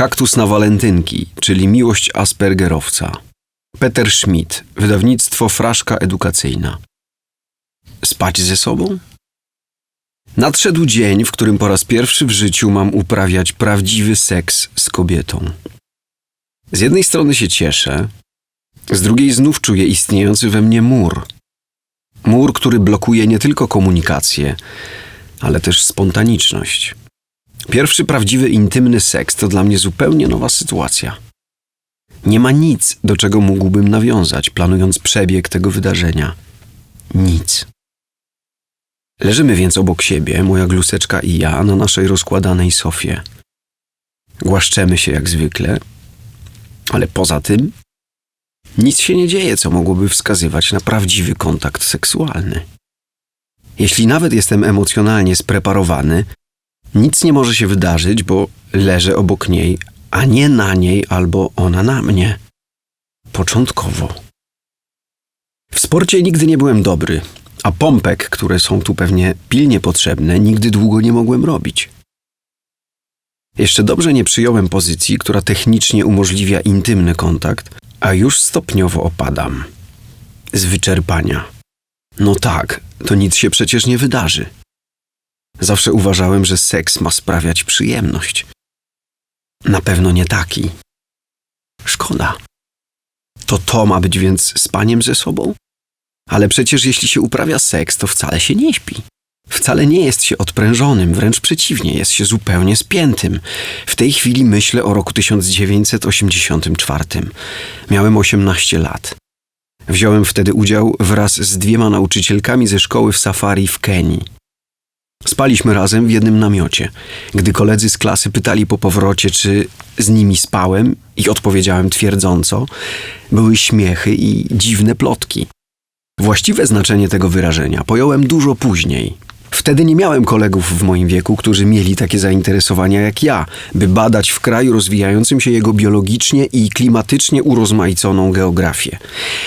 Kaktus na walentynki, czyli miłość Aspergerowca. Peter Schmidt, wydawnictwo Fraszka Edukacyjna. Spać ze sobą? Nadszedł dzień, w którym po raz pierwszy w życiu mam uprawiać prawdziwy seks z kobietą. Z jednej strony się cieszę, z drugiej znów czuję istniejący we mnie mur. Mur, który blokuje nie tylko komunikację, ale też spontaniczność. Pierwszy prawdziwy intymny seks to dla mnie zupełnie nowa sytuacja. Nie ma nic, do czego mógłbym nawiązać, planując przebieg tego wydarzenia. Nic. Leżymy więc obok siebie, moja gluseczka i ja, na naszej rozkładanej sofie. Głaszczemy się jak zwykle, ale poza tym nic się nie dzieje, co mogłoby wskazywać na prawdziwy kontakt seksualny. Jeśli nawet jestem emocjonalnie spreparowany, nic nie może się wydarzyć, bo leżę obok niej, a nie na niej albo ona na mnie. Początkowo. W sporcie nigdy nie byłem dobry, a pompek, które są tu pewnie pilnie potrzebne, nigdy długo nie mogłem robić. Jeszcze dobrze nie przyjąłem pozycji, która technicznie umożliwia intymny kontakt, a już stopniowo opadam. Z wyczerpania. No tak, to nic się przecież nie wydarzy. Zawsze uważałem, że seks ma sprawiać przyjemność. Na pewno nie taki. Szkoda. To to ma być więc spaniem ze sobą? Ale przecież jeśli się uprawia seks, to wcale się nie śpi. Wcale nie jest się odprężonym, wręcz przeciwnie, jest się zupełnie spiętym. W tej chwili myślę o roku 1984. Miałem 18 lat. Wziąłem wtedy udział wraz z dwiema nauczycielkami ze szkoły w safari w Kenii. Spaliśmy razem w jednym namiocie. Gdy koledzy z klasy pytali po powrocie, czy z nimi spałem, i odpowiedziałem twierdząco, były śmiechy i dziwne plotki. Właściwe znaczenie tego wyrażenia pojąłem dużo później. Wtedy nie miałem kolegów w moim wieku, którzy mieli takie zainteresowania jak ja, by badać w kraju rozwijającym się jego biologicznie i klimatycznie urozmaiconą geografię.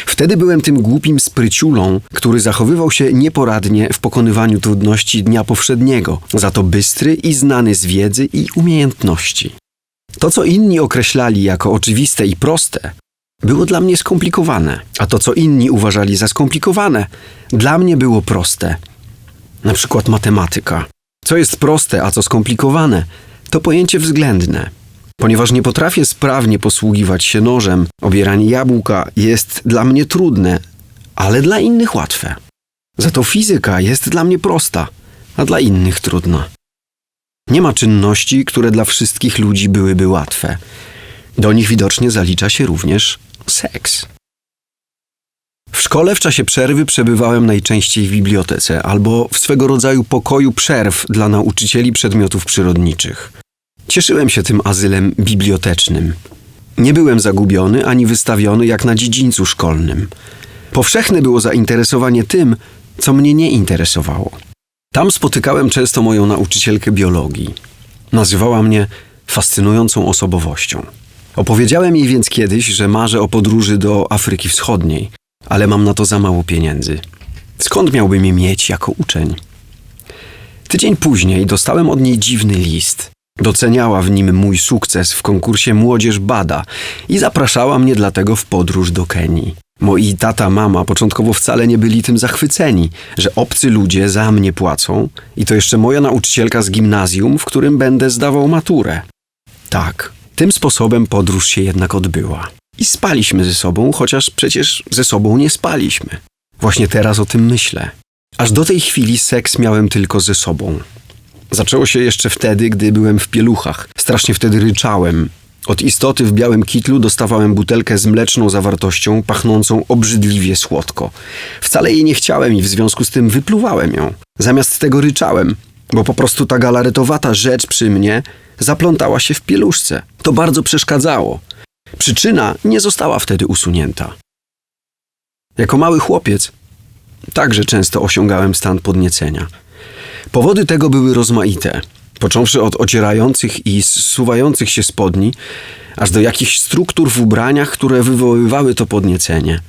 Wtedy byłem tym głupim spryciulą, który zachowywał się nieporadnie w pokonywaniu trudności dnia powszedniego, za to bystry i znany z wiedzy i umiejętności. To, co inni określali jako oczywiste i proste, było dla mnie skomplikowane, a to, co inni uważali za skomplikowane, dla mnie było proste. Na przykład matematyka. Co jest proste, a co skomplikowane, to pojęcie względne. Ponieważ nie potrafię sprawnie posługiwać się nożem, obieranie jabłka jest dla mnie trudne, ale dla innych łatwe. Za to fizyka jest dla mnie prosta, a dla innych trudna. Nie ma czynności, które dla wszystkich ludzi byłyby łatwe. Do nich widocznie zalicza się również seks. W szkole w czasie przerwy przebywałem najczęściej w bibliotece albo w swego rodzaju pokoju przerw dla nauczycieli przedmiotów przyrodniczych. Cieszyłem się tym azylem bibliotecznym. Nie byłem zagubiony ani wystawiony jak na dziedzińcu szkolnym. Powszechne było zainteresowanie tym, co mnie nie interesowało. Tam spotykałem często moją nauczycielkę biologii. Nazywała mnie fascynującą osobowością. Opowiedziałem jej więc kiedyś, że marzę o podróży do Afryki Wschodniej, ale mam na to za mało pieniędzy. Skąd miałbym je mieć jako uczeń? Tydzień później dostałem od niej dziwny list. Doceniała w nim mój sukces w konkursie Młodzież Bada i zapraszała mnie dlatego w podróż do Kenii. Moi tata, mama początkowo wcale nie byli tym zachwyceni, że obcy ludzie za mnie płacą i to jeszcze moja nauczycielka z gimnazjum, w którym będę zdawał maturę. Tak, tym sposobem podróż się jednak odbyła. I spaliśmy ze sobą, chociaż przecież ze sobą nie spaliśmy. Właśnie teraz o tym myślę. Aż do tej chwili seks miałem tylko ze sobą. Zaczęło się jeszcze wtedy, gdy byłem w pieluchach. Strasznie wtedy ryczałem. Od istoty w białym kitlu dostawałem butelkę z mleczną zawartością, pachnącą obrzydliwie słodko. Wcale jej nie chciałem i w związku z tym wypluwałem ją. Zamiast tego ryczałem, bo po prostu ta galaretowata rzecz przy mnie zaplątała się w pieluszce. To bardzo przeszkadzało. Przyczyna nie została wtedy usunięta. Jako mały chłopiec także często osiągałem stan podniecenia. Powody tego były rozmaite, począwszy od ocierających i zsuwających się spodni, aż do jakichś struktur w ubraniach, które wywoływały to podniecenie.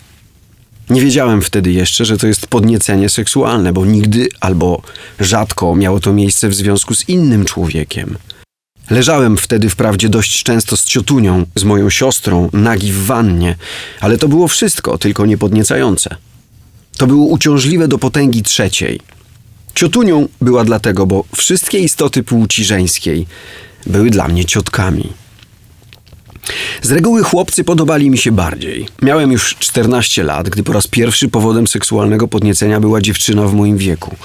Nie wiedziałem wtedy jeszcze, że to jest podniecenie seksualne, bo nigdy albo rzadko miało to miejsce w związku z innym człowiekiem. Leżałem wtedy wprawdzie dość często z ciotunią, z moją siostrą, nagi w wannie, ale to było wszystko, tylko niepodniecające. To było uciążliwe do potęgi trzeciej. Ciotunią była dlatego, bo wszystkie istoty płci żeńskiej były dla mnie ciotkami. Z reguły chłopcy podobali mi się bardziej. Miałem już 14 lat, gdy po raz pierwszy powodem seksualnego podniecenia była dziewczyna w moim wieku.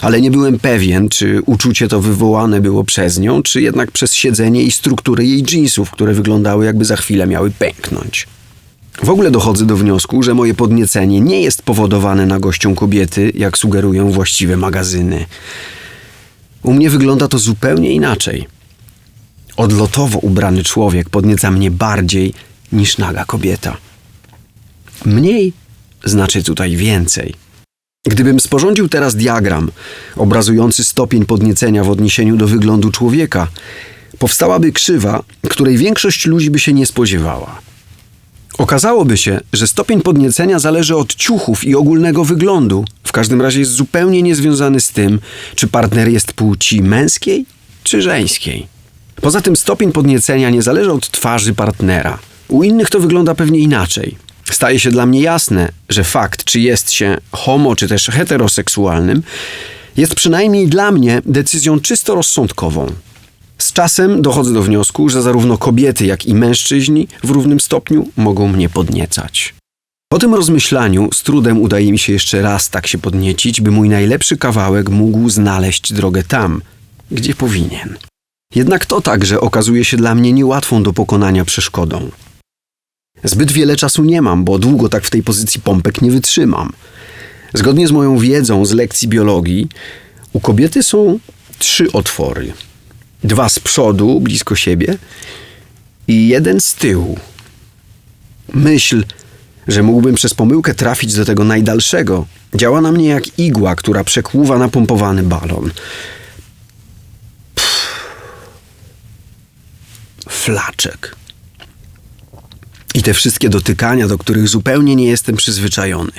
Ale nie byłem pewien, czy uczucie to wywołane było przez nią, czy jednak przez siedzenie i strukturę jej dżinsów, które wyglądały jakby za chwilę miały pęknąć. W ogóle dochodzę do wniosku, że moje podniecenie nie jest powodowane nagością kobiety, jak sugerują właściwe magazyny. U mnie wygląda to zupełnie inaczej. Odlotowo ubrany człowiek podnieca mnie bardziej niż naga kobieta. Mniej znaczy tutaj więcej. Gdybym sporządził teraz diagram obrazujący stopień podniecenia w odniesieniu do wyglądu człowieka, powstałaby krzywa, której większość ludzi by się nie spodziewała. Okazałoby się, że stopień podniecenia zależy od ciuchów i ogólnego wyglądu. W każdym razie jest zupełnie niezwiązany z tym, czy partner jest płci męskiej czy żeńskiej. Poza tym stopień podniecenia nie zależy od twarzy partnera. U innych to wygląda pewnie inaczej. Staje się dla mnie jasne, że fakt, czy jest się homo, czy też heteroseksualnym, jest przynajmniej dla mnie decyzją czysto rozsądkową. Z czasem dochodzę do wniosku, że zarówno kobiety, jak i mężczyźni w równym stopniu mogą mnie podniecać. Po tym rozmyślaniu z trudem udaje mi się jeszcze raz tak się podniecić, by mój najlepszy kawałek mógł znaleźć drogę tam, gdzie powinien. Jednak to także okazuje się dla mnie niełatwą do pokonania przeszkodą. Zbyt wiele czasu nie mam, bo długo tak w tej pozycji pompek nie wytrzymam. Zgodnie z moją wiedzą z lekcji biologii, u kobiety są trzy otwory. Dwa z przodu, blisko siebie, i jeden z tyłu. Myśl, że mógłbym przez pomyłkę trafić do tego najdalszego, działa na mnie jak igła, która przekłuwa napompowany balon. Flaczek. I te wszystkie dotykania, do których zupełnie nie jestem przyzwyczajony.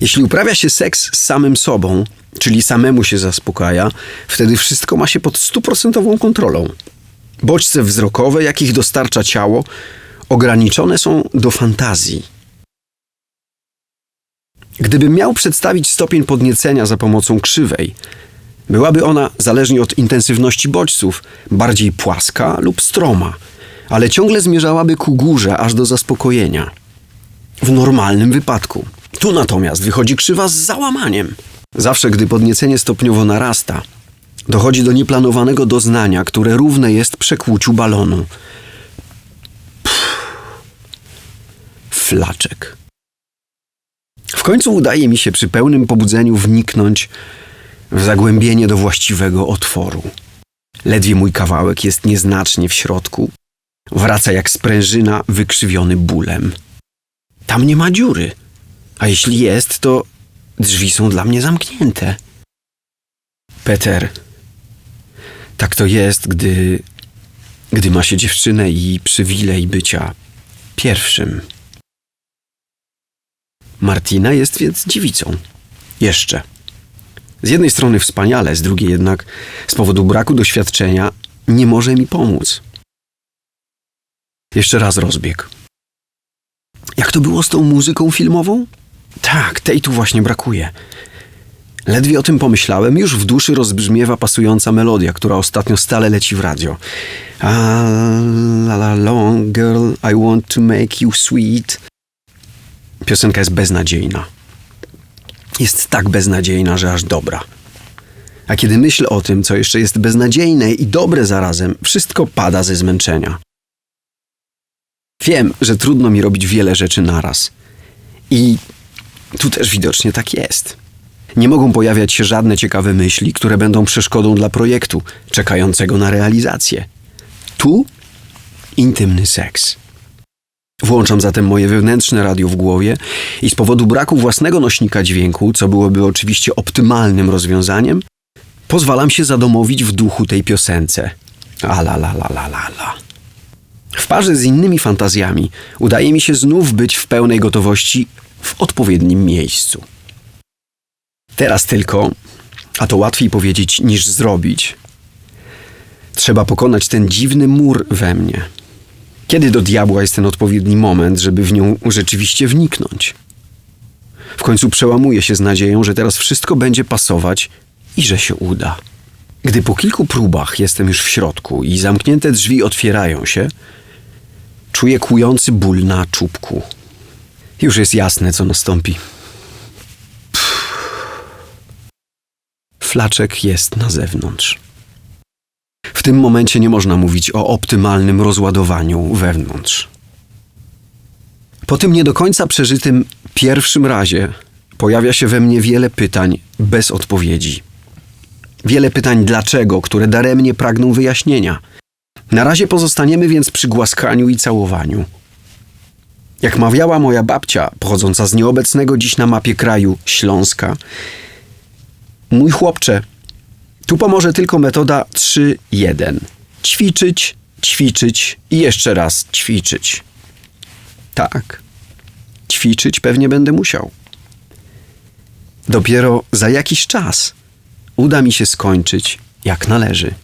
Jeśli uprawia się seks z samym sobą, czyli samemu się zaspokaja, wtedy wszystko ma się pod stuprocentową kontrolą. Bodźce wzrokowe, jakich dostarcza ciało, ograniczone są do fantazji. Gdybym miał przedstawić stopień podniecenia za pomocą krzywej, Byłaby ona, zależnie od intensywności bodźców, bardziej płaska lub stroma, ale ciągle zmierzałaby ku górze aż do zaspokojenia. W normalnym wypadku. Tu natomiast wychodzi krzywa z załamaniem. Zawsze, gdy podniecenie stopniowo narasta, dochodzi do nieplanowanego doznania, które równe jest przekłuciu balonu. Pff. Flaczek. W końcu udaje mi się przy pełnym pobudzeniu wniknąć w zagłębienie do właściwego otworu. Ledwie mój kawałek jest nieznacznie w środku. Wraca jak sprężyna wykrzywiony bólem. Tam nie ma dziury, a jeśli jest, to drzwi są dla mnie zamknięte. Peter, tak to jest, gdy, gdy ma się dziewczynę i przywilej bycia pierwszym. Martina jest więc dziewicą. Jeszcze. Z jednej strony wspaniale, z drugiej jednak z powodu braku doświadczenia nie może mi pomóc. Jeszcze raz rozbieg. Jak to było z tą muzyką filmową? Tak, tej tu właśnie brakuje. Ledwie o tym pomyślałem, już w duszy rozbrzmiewa pasująca melodia, która ostatnio stale leci w radio. All along, girl, I want to make you sweet. Piosenka jest beznadziejna jest tak beznadziejna, że aż dobra. A kiedy myślę o tym, co jeszcze jest beznadziejne i dobre zarazem, wszystko pada ze zmęczenia. Wiem, że trudno mi robić wiele rzeczy naraz. I tu też widocznie tak jest. Nie mogą pojawiać się żadne ciekawe myśli, które będą przeszkodą dla projektu, czekającego na realizację. Tu intymny seks. Włączam zatem moje wewnętrzne radio w głowie i z powodu braku własnego nośnika dźwięku, co byłoby oczywiście optymalnym rozwiązaniem, pozwalam się zadomowić w duchu tej piosence. Ala la la la la la. W parze z innymi fantazjami udaje mi się znów być w pełnej gotowości w odpowiednim miejscu. Teraz tylko, a to łatwiej powiedzieć niż zrobić, Trzeba pokonać ten dziwny mur we mnie. Kiedy do diabła jest ten odpowiedni moment, żeby w nią rzeczywiście wniknąć? W końcu przełamuję się z nadzieją, że teraz wszystko będzie pasować i że się uda. Gdy po kilku próbach jestem już w środku i zamknięte drzwi otwierają się, czuję kłujący ból na czubku. Już jest jasne, co nastąpi. Flaczek jest na zewnątrz. W tym momencie nie można mówić o optymalnym rozładowaniu wewnątrz. Po tym nie do końca przeżytym pierwszym razie pojawia się we mnie wiele pytań bez odpowiedzi. Wiele pytań dlaczego, które daremnie pragną wyjaśnienia. Na razie pozostaniemy więc przy głaskaniu i całowaniu. Jak mawiała moja babcia, pochodząca z nieobecnego dziś na mapie kraju Śląska, mój chłopcze, tu pomoże tylko metoda 3-1. Ćwiczyć, ćwiczyć i jeszcze raz ćwiczyć. Tak, ćwiczyć pewnie będę musiał. Dopiero za jakiś czas uda mi się skończyć jak należy.